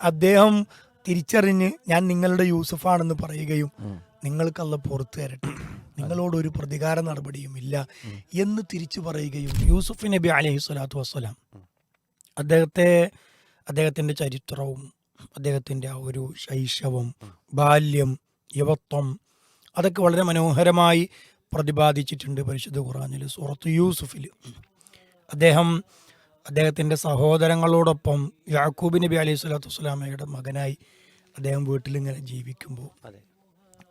അദ്ദേഹം തിരിച്ചറിഞ്ഞ് ഞാൻ നിങ്ങളുടെ യൂസഫാണെന്ന് പറയുകയും നിങ്ങൾക്കല്ല അല്ല പുറത്തു തരട്ടെ. നിങ്ങളോട് ഒരു പ്രതികാര നടപടിയും ഇല്ല എന്ന് തിരിച്ചു പറയുകയും യൂസുഫ് നബി അലഹി സ്വലാത്തു വസ്സലാം. അദ്ദേഹത്തെ അദ്ദേഹത്തിന്റെ ചരിത്രവും അദ്ദേഹത്തിന്റെ ആ ഒരു ശൈശവം ബാല്യം യുവത്വം അതൊക്കെ വളരെ മനോഹരമായി പ്രതിപാദിച്ചിട്ടുണ്ട് പരിശുദ്ധ ഖുറാനിൽ സൂറത്ത് യൂസുഫിൽ അദ്ദേഹം അദ്ദേഹത്തിന്റെ സഹോദരങ്ങളോടൊപ്പം യാക്കൂബ് നബി അലൈഹി സ്വലാത്തു വസ്സലാമയുടെ മകനായി അദ്ദേഹം വീട്ടിലിങ്ങനെ ജീവിക്കുമ്പോൾ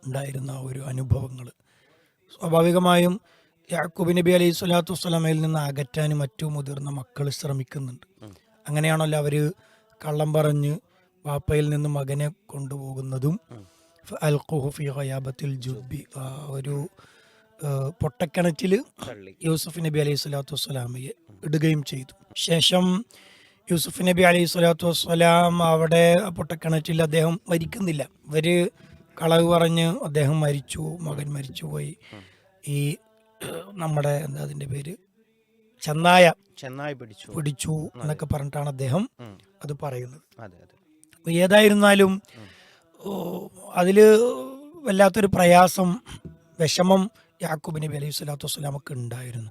ഉണ്ടായിരുന്ന ഒരു അനുഭവങ്ങൾ. സ്വാഭാവികമായും യാക്കൂബ് നബി അലൈഹി സ്വലാത്തു വസ്സലാമയിൽ നിന്ന് അകറ്റാൻ മറ്റു മുതിർന്ന മക്കൾ ശ്രമിക്കുന്നുണ്ട്. അങ്ങനെയാണല്ലോ അവർ കള്ളം പറഞ്ഞ് വാപ്പയിൽ നിന്ന് മകനെ കൊണ്ടുപോകുന്നതും അൽ ഖുഹുഫി ഹയാബത്തിൽ ജുബി ആ ഒരു പൊട്ടക്കിണറ്റിൽ യൂസുഫ് നബി അലൈഹി സ്വലാത്തു വസ്സലാമയെ ഇടുകയും ചെയ്തു. ശേഷം യൂസുഫ് നബി അലൈഹി സ്വലാത്തു വസ്സലാം അവിടെ പൊട്ടക്കിണറ്റിൽ അദ്ദേഹം മരിക്കുന്നില്ല. ഇവർ കളവ് പറഞ്ഞ് അദ്ദേഹം മരിച്ചു മകൻ മരിച്ചുപോയി. ഈ നമ്മുടെ എന്താ അതിന്റെ പേര്? ചെന്നായ ചെന്നായ പിടിച്ചു. പിടിച്ചു എന്നൊക്കെ പറഞ്ഞിട്ടാണ് അദ്ദേഹം അത് പറയുന്നത്. ഏതായിരുന്നാലും അതിൽ അതിൽ വല്ലാത്തൊരു പ്രയാസം വിഷമം യാക്കൂബ് നബി അലൈഹി സ്വലാത്തു വസ്സലാമൊക്കെ ഉണ്ടായിരുന്നു.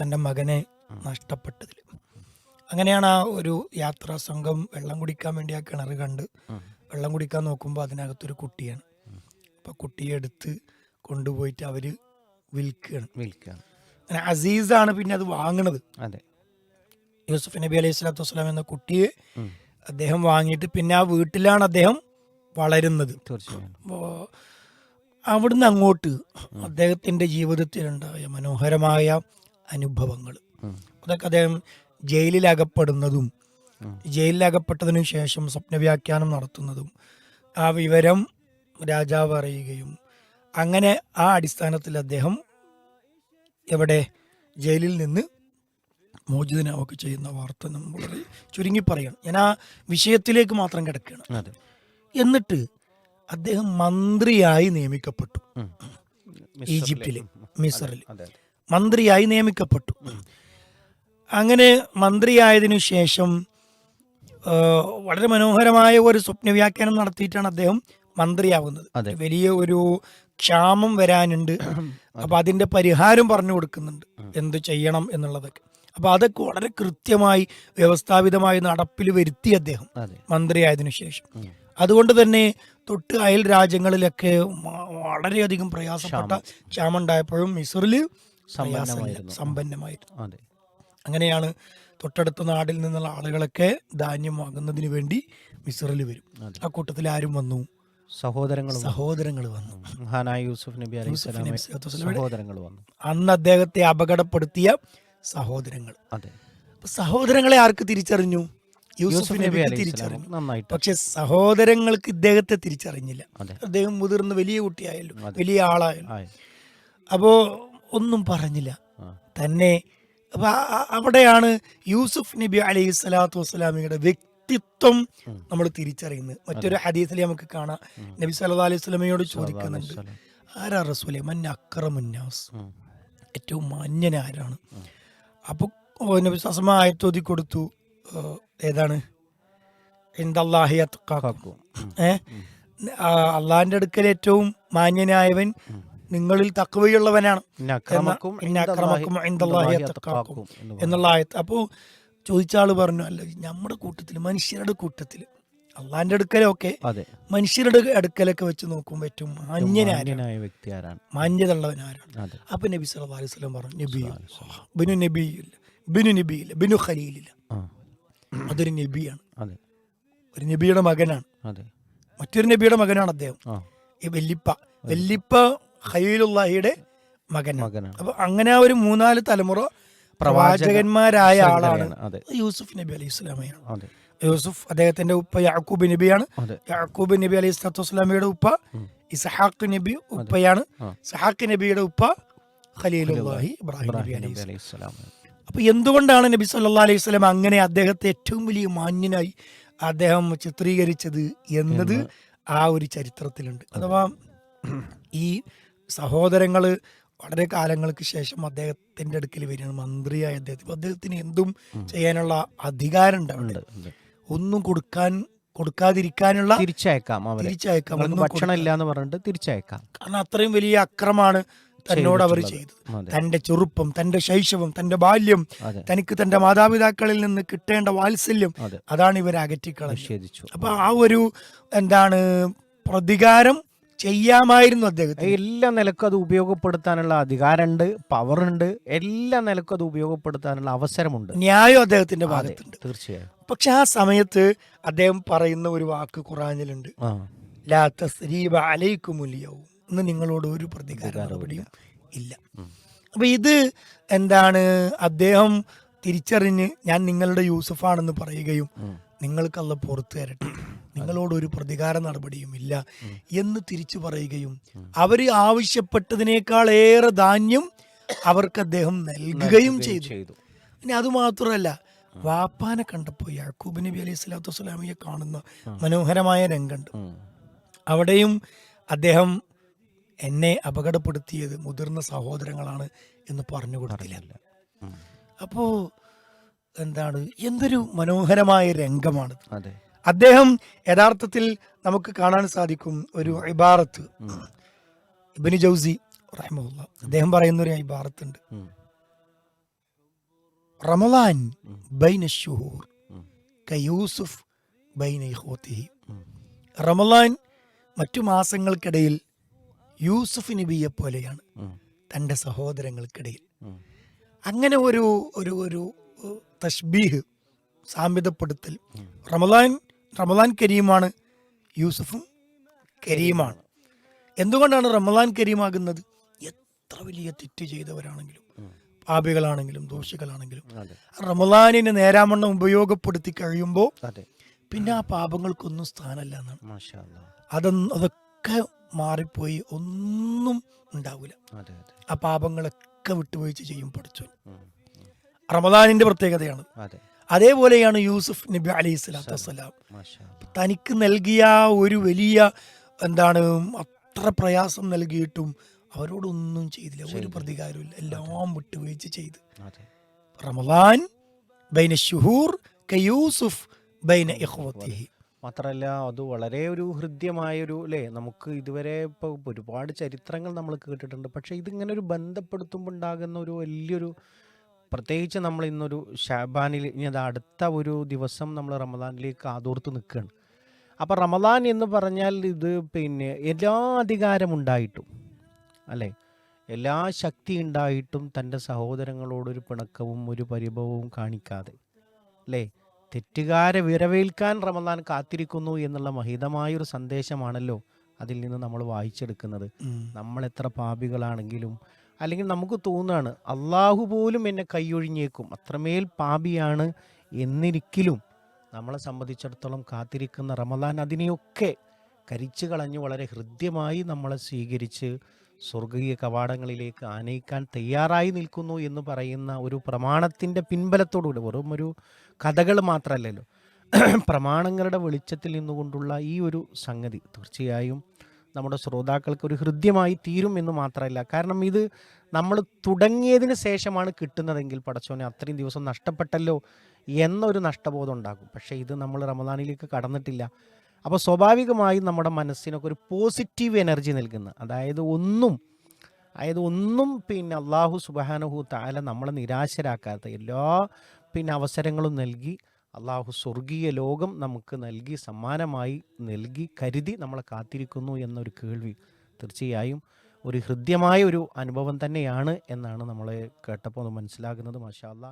തന്റെ മകനെ നഷ്ടപ്പെട്ടതിൽ. അങ്ങനെയാണ് ആ ഒരു യാത്രാ സംഘം വെള്ളം കുടിക്കാൻ വേണ്ടി ആ കിണർ കണ്ട് വെള്ളം കുടിക്കാൻ നോക്കുമ്പോൾ അതിനകത്തൊരു കുട്ടിയാണ്. അപ്പോൾ കുട്ടിയെ എടുത്ത് കൊണ്ടുപോയിട്ട് അവർ വിൽക്കുകയാണ് വിൽക്കുകയാണ് അങ്ങനെ അസീസാണ് പിന്നെ അത് വാങ്ങണത്. അതെ. യൂസുഫ് നബി അലൈഹി സ്വലാത്തു വസ്സലാം എന്ന കുട്ടിയെ അദ്ദേഹം വാങ്ങിയിട്ട് പിന്നെ ആ വീട്ടിലാണ് അദ്ദേഹം വളരുന്നത്. തീർച്ചയായും. അവിടുന്ന് അങ്ങോട്ട് അദ്ദേഹത്തിന്റെ ജീവിതത്തിലുണ്ടായ മനോഹരമായ അനുഭവങ്ങൾ. അതൊക്കെ അദ്ദേഹം ജയിലിലകപ്പെടുന്നതും ജയിലിലകപ്പെട്ടതിനു ശേഷം സ്വപ്നവ്യാഖ്യാനം നടത്തുന്നതും ആ വിവരം രാജാവ് അറിയുകയും അങ്ങനെ ആ അടിസ്ഥാനത്തിൽ അദ്ദേഹം എവിടെ ജയിലിൽ നിന്ന് മോചിതനാവുക ചെയ്യുന്ന വാർത്ത നമ്മൾ ചുരുങ്ങി പറയണം ഞാൻ ആ വിഷയത്തിലേക്ക് മാത്രം കിടക്കുകയാണ്. എന്നിട്ട് അദ്ദേഹം മന്ത്രിയായി നിയമിക്കപ്പെട്ടു. ഈജിപ്തിൽ മിസറിൽ മന്ത്രിയായി നിയമിക്കപ്പെട്ടു. അങ്ങനെ മന്ത്രിയായതിനു ശേഷം വളരെ മനോഹരമായ ഒരു സ്വപ്നവ്യാഖ്യാനം നടത്തിയിട്ടാണ് അദ്ദേഹം മന്ത്രിയാവുന്നത്. വലിയ ഒരു ക്ഷാമം വരാനുണ്ട്. അപ്പൊ അതിന്റെ പരിഹാരം പറഞ്ഞു കൊടുക്കുന്നുണ്ട്. എന്ത് ചെയ്യണം എന്നുള്ളതൊക്കെ. അപ്പൊ അതൊക്കെ വളരെ കൃത്യമായി വ്യവസ്ഥാപിതമായി നടപ്പിൽ വരുത്തി അദ്ദേഹം മന്ത്രിയായതിനു ശേഷം. അതുകൊണ്ട് തന്നെ തൊട്ട് അയൽ രാജ്യങ്ങളിലൊക്കെ വളരെയധികം പ്രയാസപ്പെട്ട ക്ഷാമം. ഉണ്ടായപ്പോഴും മിസറിൽ സമ്പന്നമായിരുന്നു. അങ്ങനെയാണ് തൊട്ടടുത്ത നാടിൽ നിന്നുള്ള ആളുകളൊക്കെ ധാന്യം വാങ്ങുന്നതിന് വേണ്ടി മിസറിൽ വരും. ആ കൂട്ടത്തിൽ ആരും വന്നു. സഹോദരങ്ങൾ സഹോദരങ്ങൾ വന്നു. മഹാനായ യൂസുഫ് നബി അലൈഹി സഹോദരങ്ങൾ വന്നു. അന്ന് അദ്ദേഹത്തെ അപകടപ്പെടുത്തിയ സഹോദരങ്ങൾ. അതെ. സഹോദരങ്ങളെ ആർക്ക് തിരിച്ചറിഞ്ഞു? യൂസുഫ് നബി നബിക്ക് തിരിച്ചറിഞ്ഞു. നന്നായിട്ട്. പക്ഷെ സഹോദരങ്ങൾക്ക് ഇദ്ദേഹത്തെ തിരിച്ചറിഞ്ഞില്ല. അദ്ദേഹം മുതിർന്ന വലിയ കുട്ടിയായല്ലോ വലിയ ആളായല്ലോ അപ്പോ ഒന്നും പറഞ്ഞില്ല. തന്നെ അപ്പൊ അവിടെയാണ് യൂസുഫ് നബി അലൈഹി സ്വലാത്തു വസ്സലാമിയുടെ വ്യക്തിത്വം നമ്മൾ തിരിച്ചറിയുന്നത്. മറ്റൊരു ഹദീസിൽ നമുക്ക് കാണാം. നബി സല്ലാ അലൈഹി സ്വലമയോട് ചോദിക്കുന്നുണ്ട് ആരാ റസൂലെ? മന്ന അക്രമുന്നാസ് ഏറ്റവും മാന്യൻ ആരാണ് അപ്പൊ ഓ നബി സസമ ആയത്തോതി കൊടുത്തു. ഏതാണ്. ഏ? അള്ളാഹിന്റെ അടുക്കൽ ഏറ്റവും മാന്യനായവൻ നിങ്ങളിൽ തക്കവയുള്ളവനാണ്. എന്നുള്ള ആയത്ത് അപ്പോൾ ചോദിച്ച ആൾ പറഞ്ഞു. അല്ല നമ്മുടെ കൂട്ടത്തിൽ മനുഷ്യരുടെ കൂട്ടത്തിൽ അള്ളാന്റെ അടുക്കലൊക്കെ മനുഷ്യരുടെ അടുക്കലൊക്കെ വെച്ച് നോക്കുമ്പോൾ ഏറ്റവും മാന്യനായ വ്യക്തി ആരാണ് മാന്യതുള്ളവൻ ആരാണ് അപ്പൊ നബി സല്ലല്ലാഹു അലൈഹി വസല്ലം പറഞ്ഞു നബിയു ബിനു നബിയില്ല ബിനു നബിയില്ല ബിനു ഖലീലില്ല. അതൊരു നബിയാണ്. ഒരു നബിയുടെ മകനാണ്. മറ്റൊരു നബിയുടെ മകനാണ് അദ്ദേഹം. ഈ വെല്ലിപ്പ. വെല്ലിപ്പ ഖലീലുള്ളാഹിയുടെ മകൻ മകനാണ്. അപ്പൊ അങ്ങനെ ഒരു മൂന്നാൽ തലമുറ പ്രവാചകന്മാരായ ആളാണ്. യൂസുഫ് നബി അലൈഹി സ്വലാമയാണ്. യൂസുഫ് അദ്ദേഹത്തിന്റെ ഉപ്പ യാക്കൂബ് നബിയാണ്. യാക്കൂബ് നബി അലൈഹി സ്വലാത്തു വസ്സലാമയുടെ ഉപ്പ ഇസഹാഖ് നബി ഉപ്പയാണ്. സഹാഖ് നബിയുടെ ഉപ്പ ഖലീലുല്ലാഹി ഇബ്രാഹിം നബി ഇബ്രാഹിം അലൈഹി നബി അലൈഹി സ്വലാം അപ്പൊ എന്തുകൊണ്ടാണ് നബി സല്ലാ അലൈഹി സ്വലം അങ്ങനെ അദ്ദേഹത്തെ ഏറ്റവും വലിയ മാന്യനായി അദ്ദേഹം ചിത്രീകരിച്ചത് എന്നത് ആ ഒരു ചരിത്രത്തിലുണ്ട്. അഥവാ ഈ സഹോദരങ്ങൾ വളരെ കാലങ്ങൾക്ക് ശേഷം അദ്ദേഹത്തിന്റെ അടുക്കൽ വരികയാണ്. മന്ത്രിയായ അദ്ദേഹത്തിന്. അദ്ദേഹത്തിന് എന്തും ചെയ്യാനുള്ള അധികാരം ഉണ്ട് ഒന്നും കൊടുക്കാൻ കൊടുക്കാതിരിക്കാനുള്ള തിരിച്ചയക്കാം തിരിച്ചയക്കാം. ഭക്ഷണം ഇല്ല എന്ന് പറഞ്ഞിട്ട് തിരിച്ചയക്കാം. കാരണം അത്രയും വലിയ അക്രമാണ് തന്നോട് അവർ ചെയ്തത്. തന്റെ ചെറുപ്പം തന്റെ ശൈശവം തന്റെ ബാല്യം തനിക്ക് തന്റെ മാതാപിതാക്കളിൽ നിന്ന് കിട്ടേണ്ട വാത്സല്യം അതാണ് ഇവർ അകറ്റിക്കളഞ്ഞത്. നിഷേധിച്ചു. അപ്പൊ ആ ഒരു എന്താണ് പ്രതികാരം ചെയ്യാമായിരുന്നു അദ്ദേഹത്തിന്. എല്ലാ നിലക്കും അത് ഉപയോഗപ്പെടുത്താനുള്ള അധികാരമുണ്ട് പവറുണ്ട് എല്ലാ നിലക്കും അത് ഉപയോഗപ്പെടുത്താനുള്ള അവസരമുണ്ട്. ന്യായം അദ്ദേഹത്തിന്റെ ഭാഗത്തുണ്ട്. തീർച്ചയായും. പക്ഷെ ആ സമയത്ത് അദ്ദേഹം പറയുന്ന ഒരു വാക്ക് ഖുറാനിലുണ്ട് ലാ തസ്രീബ അലൈക്കുമുലിയവും ഇന്ന് നിങ്ങളോട് ഒരു പ്രതികാര നടപടിയും ഇല്ല. അപ്പം ഇത് എന്താണ്? അദ്ദേഹം തിരിച്ചറിഞ്ഞ് ഞാൻ നിങ്ങളുടെ യൂസഫാണെന്ന് പറയുകയും നിങ്ങൾക്കല്ല പുറത്തു തരട്ടെ നിങ്ങളോട് ഒരു പ്രതികാര നടപടിയും ഇല്ല എന്ന് തിരിച്ചു പറയുകയും അവർ ആവശ്യപ്പെട്ടതിനേക്കാൾ ഏറെ ധാന്യം അവർക്ക് അദ്ദേഹം നൽകുകയും ചെയ്തു. പിന്നെ ഇനി അതുമാത്രമല്ല വാപ്പാനെ കണ്ടപ്പോൾ യാക്കൂബ് നബി അലൈഹി സ്വലാത്തു വസ്സലാമിയെ കാണുന്ന മനോഹരമായ രംഗമുണ്ട് അവിടെയും അദ്ദേഹം എന്നെ അപകടപ്പെടുത്തിയത് മുതിർന്ന സഹോദരങ്ങളാണ് എന്ന് പറഞ്ഞു കൊടുത്തില്ല. അപ്പോ എന്താണ്? എന്തൊരു മനോഹരമായ രംഗമാണ്. അദ്ദേഹം യഥാർത്ഥത്തിൽ നമുക്ക് കാണാൻ സാധിക്കും ഒരു ഇബാറത്ത്. ഇബിന് ജൗസി റഹ്മുല്ല അദ്ദേഹം പറയുന്ന ഒരു ഇബാറത്ത് ഉണ്ട് ഉം. റമലാൻ ബൈന ഷുഹൂർ. കയൂസുഫ് മറ്റു മാസങ്ങൾക്കിടയിൽ യൂസുഫ് നബിയെ പോലെയാണ്. തന്റെ സഹോദരങ്ങൾക്കിടയിൽ. അങ്ങനെ ഒരു ഒരു ഒരു തഷ്ബീഹ് സാമ്യതപ്പെടുത്തൽ. റമദാൻ റമദാൻ കരീമാണ് യൂസുഫും കരീമാണ്. എന്തുകൊണ്ടാണ് റമദാൻ കരീമാകുന്നത്? എത്ര വലിയ തെറ്റ് ചെയ്തവരാണെങ്കിലും പാപികളാണെങ്കിലും ദോഷികളാണെങ്കിലും. റമദാനിനെ നേരാമണ്ണം ഉപയോഗപ്പെടുത്തി കഴിയുമ്പോൾ പിന്നെ ആ പാപങ്ങൾക്കൊന്നും സ്ഥാനമല്ല എന്നാണ്. അതൊന്നും അതൊക്കെ മാറിപ്പോയി ഒന്നും ഉണ്ടാവില്ല. ആ പാപങ്ങളൊക്കെ വിട്ടുവീഴ്ച ചെയ്യും പഠിച്ചു റമദാനിന്റെ പ്രത്യേകതയാണ്. അതെ. അതേപോലെയാണ് യൂസുഫ് നബി അലി സ്വലാത്തു വസ്സലാം. തനിക്ക് നൽകിയ ഒരു വലിയ എന്താണ് അത്ര പ്രയാസം നൽകിയിട്ടും അവരോടൊന്നും ചെയ്തില്ല. ഒരു പ്രതികാരമില്ല എല്ലാം വിട്ടുവീഴ്ച ചെയ്ത്. റമദാൻ ബൈന ഷുഹൂർ കയൂസുഫ് ബൈന ഇഖ്വത്തിഹി. മാത്രമല്ല അത് വളരെ ഒരു ഹൃദ്യമായൊരു അല്ലേ നമുക്ക് ഇതുവരെ ഇപ്പോൾ ഒരുപാട് ചരിത്രങ്ങൾ നമ്മൾ കേട്ടിട്ടുണ്ട്. പക്ഷേ ഇതിങ്ങനെ ഒരു ബന്ധപ്പെടുത്തുമ്പോൾ ഉണ്ടാകുന്ന ഒരു വലിയൊരു പ്രത്യേകിച്ച് നമ്മൾ ഇന്നൊരു ഷാബാനിൽ ഇനി അത് അടുത്ത ഒരു ദിവസം നമ്മൾ റമദാനിലേക്ക് ആതോർത്ത് നിൽക്കുകയാണ്. അപ്പോൾ റമദാൻ എന്ന് പറഞ്ഞാൽ ഇത് പിന്നെ എല്ലാ അധികാരമുണ്ടായിട്ടും അല്ലേ? എല്ലാ ശക്തി ഉണ്ടായിട്ടും തന്റെ സഹോദരങ്ങളോടൊരു പിണക്കവും ഒരു പരിഭവവും കാണിക്കാതെ അല്ലേ തെറ്റുകാരെ വിരവേൽക്കാൻ റമദാൻ കാത്തിരിക്കുന്നു എന്നുള്ള മഹിതമായൊരു സന്ദേശമാണല്ലോ അതിൽ നിന്ന് നമ്മൾ വായിച്ചെടുക്കുന്നത്. നമ്മൾ എത്ര പാപികളാണെങ്കിലും അല്ലെങ്കിൽ നമുക്ക് തോന്നുകയാണ് അള്ളാഹു പോലും എന്നെ കൈയൊഴിഞ്ഞേക്കും. അത്രമേൽ പാപിയാണ് എന്നിരിക്കലും നമ്മളെ സംബന്ധിച്ചിടത്തോളം കാത്തിരിക്കുന്ന റമദാൻ അതിനെയൊക്കെ കരിച്ചു കളഞ്ഞ് വളരെ ഹൃദ്യമായി നമ്മളെ സ്വീകരിച്ച് സ്വർഗീയ കവാടങ്ങളിലേക്ക് ആനയിക്കാൻ തയ്യാറായി നിൽക്കുന്നു എന്ന് പറയുന്ന ഒരു പ്രമാണത്തിന്റെ പിൻബലത്തോടുകൂടി വെറും ഒരു കഥകൾ മാത്രമല്ലല്ലോ. പ്രമാണങ്ങളുടെ വെളിച്ചത്തിൽ നിന്നുകൊണ്ടുള്ള ഈ ഒരു സംഗതി തീർച്ചയായും നമ്മുടെ ശ്രോതാക്കൾക്ക് ഒരു ഹൃദ്യമായി തീരും എന്ന് മാത്രമല്ല. കാരണം ഇത് നമ്മൾ തുടങ്ങിയതിന് ശേഷമാണ് കിട്ടുന്നതെങ്കിൽ പടച്ചോനെ അത്രയും ദിവസം നഷ്ടപ്പെട്ടല്ലോ എന്നൊരു നഷ്ടബോധം ഉണ്ടാകും. പക്ഷേ ഇത് നമ്മൾ റമദാനിലേക്ക് കടന്നിട്ടില്ല. അപ്പോൾ സ്വാഭാവികമായും നമ്മുടെ മനസ്സിനൊക്കെ ഒരു പോസിറ്റീവ് എനർജി നൽകുന്ന അതായത് ഒന്നും അതായത് ഒന്നും പിന്നെ അള്ളാഹു സുബാനഹു താല നമ്മളെ നിരാശരാക്കാത്ത എല്ലാ പിന്നെ അവസരങ്ങളും നൽകി അള്ളാഹു സ്വർഗീയ ലോകം നമുക്ക് നൽകി സമ്മാനമായി നൽകി കരുതി നമ്മളെ കാത്തിരിക്കുന്നു എന്നൊരു കേൾവി തീർച്ചയായും ഒരു ഹൃദ്യമായ ഒരു അനുഭവം തന്നെയാണ് എന്നാണ് നമ്മൾ കേട്ടപ്പോൾ മനസ്സിലാക്കുന്നത് മാഷാ അല്ലാ